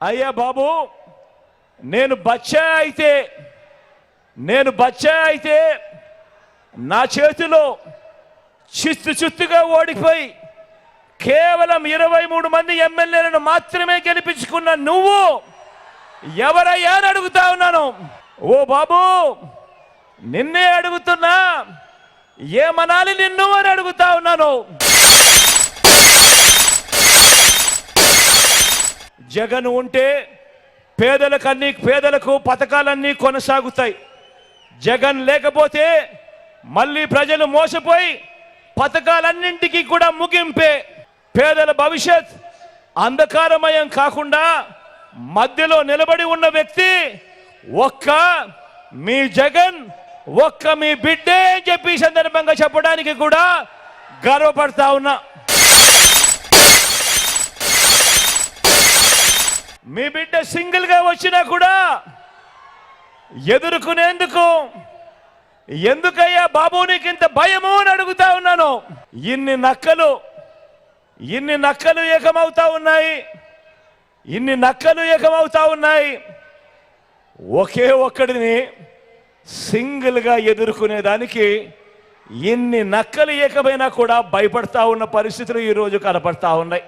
అయ్యా బాబు నేను బచ్చా అయితే నేను బచ్చా అయితే నా చేతిలో చిత్తు చిత్తుగా ఓడిపోయి కేవలం ఇరవై మూడు మంది ఎమ్మెల్యేలను మాత్రమే గెలిపించుకున్న నువ్వు ఎవరయ్యా అని అడుగుతా ఉన్నాను. ఓ బాబు నిన్నే అడుగుతున్నా ఏమనాలి నిన్ను అని అడుగుతా ఉన్నాను. జగన్ ఉంటే పేదలకు అన్ని పేదలకు పథకాలన్నీ కొనసాగుతాయి. జగన్ లేకపోతే మళ్ళీ ప్రజలు మోసపోయి పథకాలన్నింటికి కూడా ముగింపే పేదల భవిష్యత్. అంధకారమయం కాకుండా మధ్యలో నిలబడి ఉన్న వ్యక్తి ఒక్క మీ జగన్ ఒక్క మీ బిడ్డే చెప్పి సందర్భంగా చెప్పడానికి కూడా గర్వపడతా ఉన్నా. మీ బిడ్డ సింగిల్గా వచ్చినా కూడా ఎదుర్కొనేందుకు ఎందుకయ్యా బాబు నీకు ఇంత భయము అని అడుగుతా ఉన్నాను? ఇన్ని నక్కలు ఇన్ని నక్కలు ఏకమవుతా ఉన్నాయి. ఇన్ని నక్కలు ఏకమవుతా ఉన్నాయి. ఒకే ఒక్కడిని సింగిల్గా ఎదుర్కొనేదానికి ఇన్ని నక్కలు ఏకమైనా కూడా భయపడతా ఉన్న పరిస్థితులు ఈరోజు కనపడతా ఉన్నాయి.